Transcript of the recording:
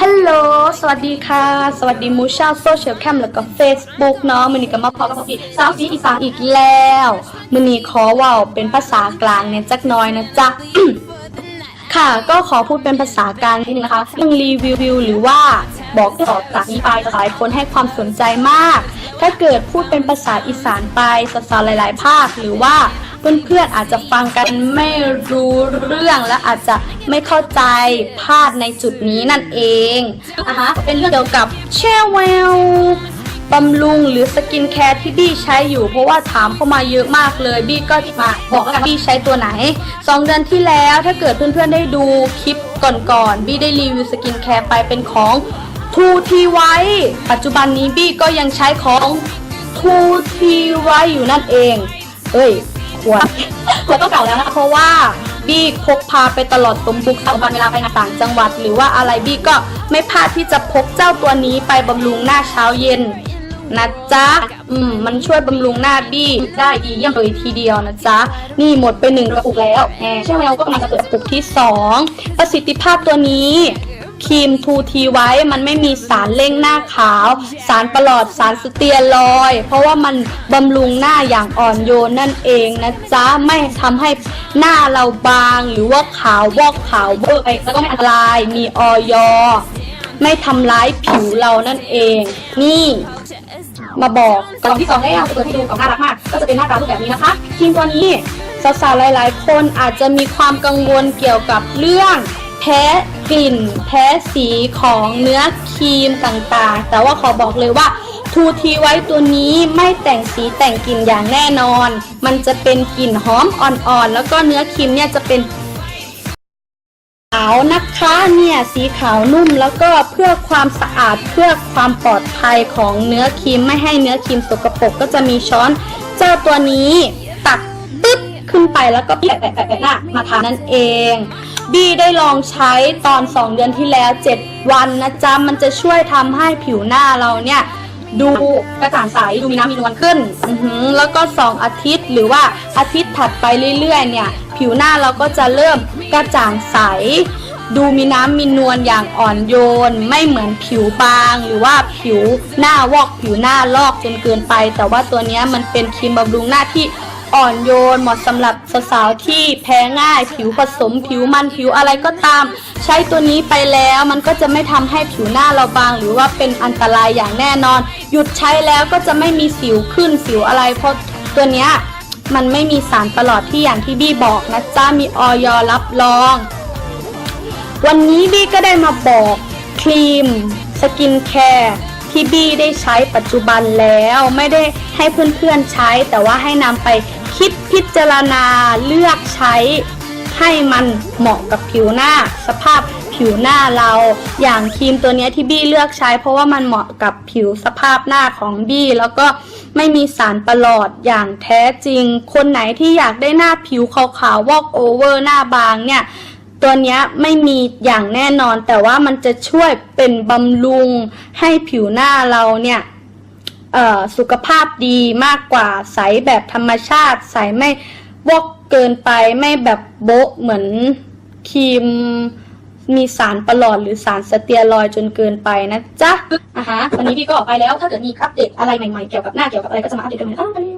ฮัลโหล สวัสดีค่ะ สวัสดีมูชาโซเชียลแคมแล้วก็ Facebook เนาะมือนี้ก็มาพบกับพี่สาวสีอีสานอีกแล้วมือนี้ขอว่าเป็นภาษากลางเนี่ยจักน้อยนะจ๊ะ ค่ะก็ขอพูดเป็นภาษากลางนิดนึงนะคะเรื่งรีวิวหรือว่าบอกต่อจากนี้ไปหลายคนให้ความสนใจมาก ถ้าเกิดพูดเป็นภาษาอีสานไปสาวๆหลาย ๆ ภาคหรือว่า เพื่อนๆอาจจะฟังกันไม่รู้เรื่องและอาจจะไม่เข้าใจพลาดในจุดนี้นั่นเองนะคะเป็นเรื่องเกี่ยวกับแช่แววบำรุงหรือสกินแคร์ที่บี้ใช้อยู่ เพราะว่าถามเข้ามาเยอะมากเลย บี้ก็มาบอกวกันบี้ใช้ตัวไหน 2 เดือนที่แล้วถ้าเกิดเพื่อนๆได้ดูคลิปก่อนๆบี้ได้รีวิวสกินแคร์ไปเป็นของทูทีไว้ปัจจุบันนี้บี้ก็ยังใช้ของทูทีไว้อยู่นั่นเอง เอ้ย ขวดขวดก็เก่าแล้วนะคะเพราะว่าบี้พกพาไปตลอดตมบุกตอนเวลาไปงาต่างจังหวัด หรือว่าอะไรบี้ก็ไม่พลาดที่จะพกเจ้าตัวนี้ไปบำรุงหน้าเช้าเย็นนะจ๊ะ อืม มันช่วยบำรุงหน้าบี้ได้ดีเยี่ยมเลยทีเดียวนะจ๊ะ นี่หมดไปหนึ่งกระปุกแล้วแหมใช่ไหมเราก็กำลังจะเปิดกระปุกที่สองประสิทธิภาพตัวนี้ ครีมทูทีไว้ มันไม่มีสารเร่งหน้าขาว สารประหลอดสารสเตียรอย เพราะว่ามันบำรุงหน้าอย่างอ่อนโยนนั่นเองนะจ๊ะ ไม่ทำให้หน้าเราบางหรือว่าขาววอกขาวเบิกแล้วก็ไม่อันตรายมีออยไม่ทำร้ายผิวเรานั่นเอง นี่มาบอกกล่องที่สองได้ยังเปิดให้ดูกล่องน่ารักมาก ก็จะเป็นหน้าตารูปแบบนี้นะคะครีมตัวนี้สาวๆหลาย ๆ คนอาจจะมีความกังวลเกี่ยวกับเรื่อง แพ้กลิ่น แพ้สีของเนื้อครีมต่างๆ แต่ว่าขอบอกเลยว่าทูทีไว้ตัวนี้ไม่แต่งสีแต่งกลิ่นอย่างแน่นอน มันจะเป็นกลิ่นหอมอ่อนๆ แล้วก็เนื้อครีมเนี่ยจะเป็นขาวนะคะเนี่ยสีขาวนุ่มแล้วก็เพื่อความสะอาดเพื่อความปลอดภัยของเนื้อครีมไม่ให้เนื้อครีมสกปรกก็จะมีช้อนเจ้าตัวนี้ตักตึ๊บขึ้นไปแล้วก็แปะแปะแปะหน้ามาทานั่นเอง บี้ได้ลองใช้ตอน 2 เดือนที่แล้ว 7 วันนะจ๊ะ มันจะช่วยทำให้ผิวหน้าเราเนี่ย ดูกระจ่างใสดูมีน้ำมีนวลขึ้นอือหือแล้วก็ 2 อาทิตย์หรือว่าอาทิตย์ถัดไปเรื่อยๆ เนี่ย ผิวหน้าเราก็จะเริ่มกระจ่างใส ดูมีน้ำมีนวลอย่างอ่อนโยน ไม่เหมือนผิวบาง หรือว่าผิวหน้าวอกผิวหน้าลอกจนเกินไป แต่ว่าตัวเนี้ยมันเป็นครีมบำรุงหน้าที่ อ่อนโยนเหมาะสำหรับสาวๆที่แพ้ง่ายผิวผสมผิวมันผิวอะไรก็ตาม ใช้ตัวนี้ไปแล้วมันก็จะไม่ทำให้ผิวหน้าเราบาง หรือว่าเป็นอันตรายอย่างแน่นอน หยุดใช้แล้วก็จะไม่มีสิวขึ้นสิวอะไร เพราะตัวเนี้ยมันไม่มีสารประหลอดที่อย่างที่บี้บอกนะจ๊ะมีออยรับรอง วันนี้บี้ก็ได้มาบอกครีมสกินแคร์ที่บี้ได้ใช้ปัจจุบันแล้ว ไม่ได้ให้เพื่อนๆใช้แต่ว่าให้นำไป คิดพิจารณาเลือกใช้ให้มันเหมาะกับผิวหน้า สภาพผิวหน้าเรา อย่างครีมตัวนี้ที่บี้เลือกใช้ เพราะว่ามันเหมาะกับผิวสภาพหน้าของบี้แล้วก็ไม่มีสารประหลอดอย่างแท้จริง คนไหนที่อยากได้หน้าผิวขาวๆวอกโอเวอร์หน้าบางเนี่ยตัวนี้ไม่มีอย่างแน่นอนแต่ว่ามันจะช่วยเป็นบำรุงให้ผิวหน้าเราเนี่ย สุขภาพดีมากกว่าใสแบบธรรมชาติ ใสไม่วอกเกินไปไม่แบบโบ๊ะเหมือนครีมมีสารประหลอดหรือสารสเตียรอยด์จนเกินไปนะจ๊ะอะฮะวันนี้พี่ก็ออกไปแล้วถ้าเกิดมีอัปเดตอะไรใหม่ๆเกี่ยวกับหน้าเกี่ยวกับอะไรก็จะมาอัปเดตกันใหม่อ้าวไปแล้ว